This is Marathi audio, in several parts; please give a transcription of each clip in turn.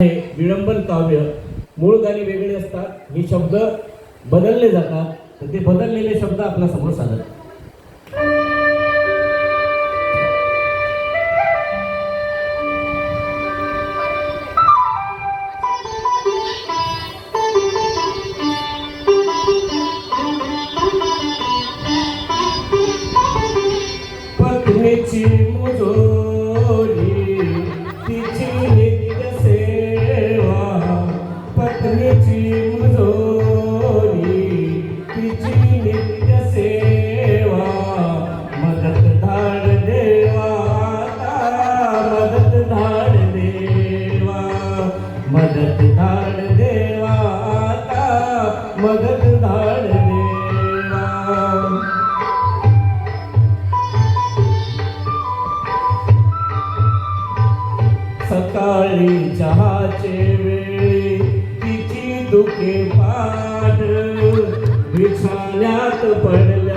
विडंबन काव्य मूळ गाणी वेगळे असतात. हे शब्द बदलले जातात. तर ते बदललेले शब्द आपल्यासमोर सादर पत्नीची मुजोरी सकाळी चहाचे वेळी तिची दुखे पाठ बिछाण्यात पडले.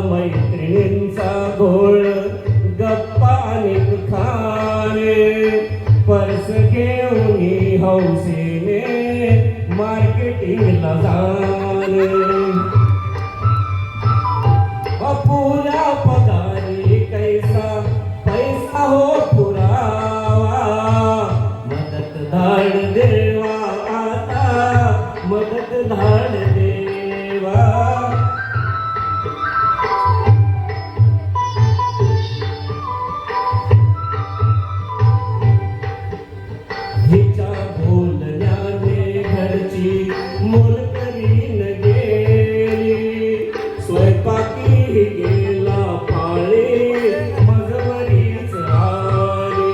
मैत्रिणींचा घोळ गप्पा आणि खाणे पर्स घेऊन हौसेने मार्केटिंगला जाणे. अपुरा पगारी कैसा पैसा हो पुरावा. मदत धाड देवा आता मदत धाड दे घरची मोलकरीन गेली? स्वयंपाकी गेला पाळी मजवरीच आली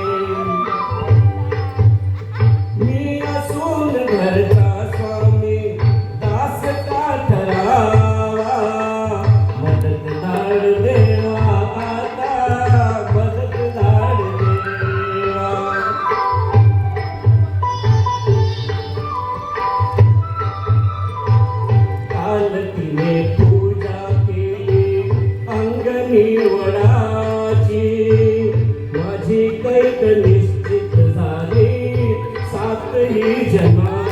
मी असून घरचा जीवनाची माझी कैत निश्चित झाली. सातही जन्माची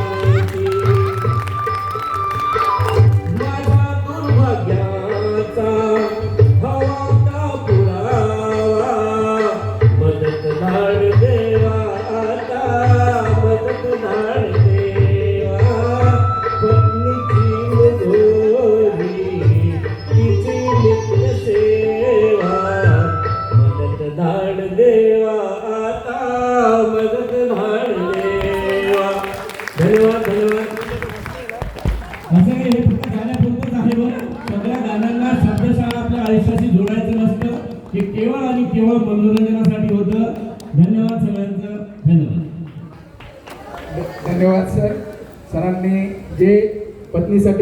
केवळ आणि केवळ मनोरंजनासाठी होतं. धन्यवाद सगळ्यांचं. धन्यवाद. धन्यवाद सर. सरांनी जे पत्नीसाठी